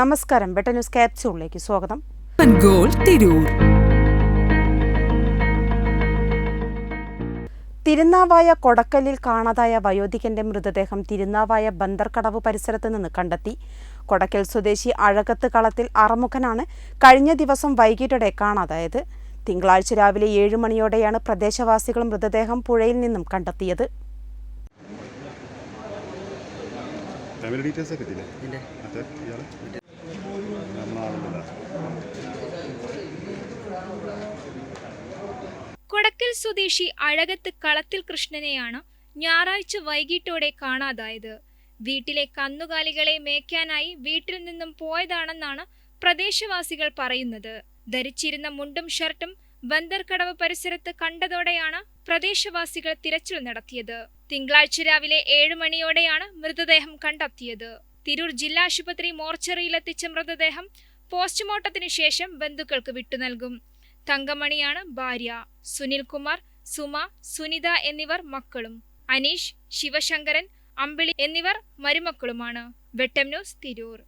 നമസ്കാരം. ബെട്ട ന്യൂസ് ക്യാപ്സ്യൂളിലേക്ക് സ്വാഗതം. ഗോൾ തിരൂർ. തിരുനാവായ കൊടക്കലിൽ കാണാതായ വയോധികന്റെ മൃതദേഹം തിരുനാവായ ബന്ദർക്കടവ് പരിസരത്ത് നിന്ന് കണ്ടെത്തി. കൊടക്കൽ സ്വദേശി അഴകത്ത് കളത്തിൽ അറമുഖനാണ് കഴിഞ്ഞ ദിവസം വൈകിട്ടോടെ കാണാതായത്. തിങ്കളാഴ്ച രാവിലെ ഏഴു മണിയോടെയാണ് പ്രദേശവാസികൾ മൃതദേഹം പുഴയിൽ നിന്നും കണ്ടെത്തിയത്. ഫാമിലി ഡീറ്റെയിൽസ് ഒക്കെ കൊടക്കൽ സ്വദേശി അഴകത്ത് കളത്തിൽ കൃഷ്ണനെയാണ് ഞായറാഴ്ച വൈകിട്ടോടെ കാണാതായത്. വീട്ടിലെ കന്നുകാലികളെ മേയ്ക്കാനായി വീട്ടിൽ നിന്നും പോയതാണെന്നാണ് പ്രദേശവാസികൾ പറയുന്നത്. ധരിച്ചിരുന്ന മുണ്ടും ഷർട്ടും ബന്ദർകടവ് പരിസരത്ത് കണ്ടതോടെയാണ് പ്രദേശവാസികൾ തിരച്ചിൽ നടത്തിയത്. തിങ്കളാഴ്ച രാവിലെ ഏഴ് മണിയോടെയാണ് മൃതദേഹം കണ്ടെത്തിയത്. തിരൂർ ജില്ലാ ആശുപത്രി മോർച്ചറിയിലെത്തിച്ച മൃതദേഹം പോസ്റ്റ്മോർട്ടത്തിന് ശേഷം ബന്ധുക്കൾക്ക് വിട്ടുനൽകും തങ്കമണിയാണ് ഭാര്യ. സുനിൽകുമാർ സുമ സുനിത എന്നിവർ മക്കളും. അനീഷ് ശിവശങ്കരൻ അമ്പിളി എന്നിവർ മരുമക്കളുമാണ്. വെട്ടം ന്യൂസ് തിരൂർ.